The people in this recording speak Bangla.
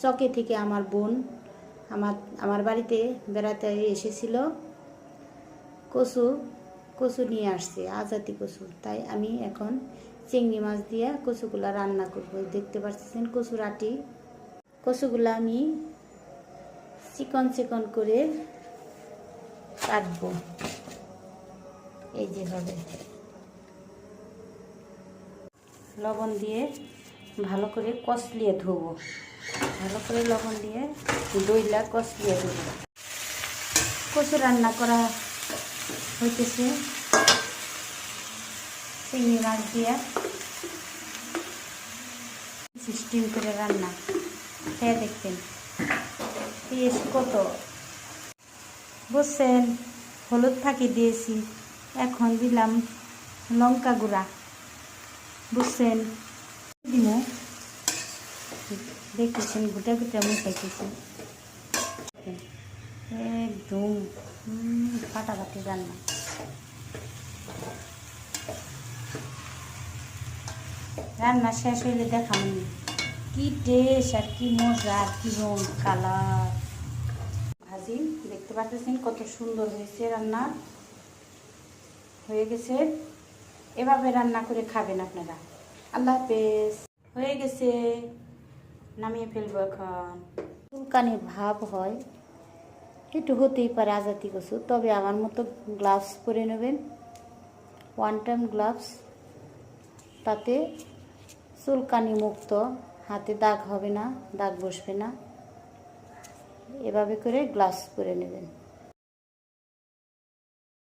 চকে থেকে আমার বোন আমার আমার বাড়িতে বেড়াতে এসেছিল। কচু কচু নিয়ে আসছে, আজাতি কচু। তাই আমি এখন চিংড়ি মাছ দিয়ে কচুগুলা রান্না করব। দেখতে পাচ্ছেন কচুর আটি। কচুগুলা আমি চিকন চিকন করে কাটবো। এই যেভাবে। লবণ দিয়ে ভালো করে কষলিয়ে ধোবো। ভালো করে লবণ দিয়ে দইলা কষলিয়ে ধোবো। কচু রান্না করা হইতেছে। চিংড়ি মাছ দিয়ে সিস্টেম করে রান্না। খেয়ে দেখবেন পেঁয়াজ কত। বুঝছেন, হলুদ ফাঁকি দিয়েছি, এখন দিলাম লঙ্কা গুঁড়া। বুঝছেন? দিব দেখতেছেন গুটা গুটা মুখাইতেছি একদম হুম, ফাটাফাটি রান্না। রান্না শেষ হইলে দেখাম কি টেস্ট আর কি মজা আর কি রং কালার ভাজি দেখতে পাচ্ছেন কত সুন্দর হয়েছে রান্না। হয়ে গেছে। এভাবে রান্না করে খাবেন আপনারা। আল্লাহ হাফেজ। হয়ে গেছে। নামিয়ে ফেলব এখন। চুলকানির ভাব হয়। একটু হতেই পারে আজাতি কচু তবে আমার মতো গ্লাভস পরে নেবেন। ওয়ান টাইম গ্লাভস তাতে চুলকানি মুক্ত। হাতে দাগ হবে না, দাগ বসবে না। এভাবে করে গ্লাভস পরে নেবেন।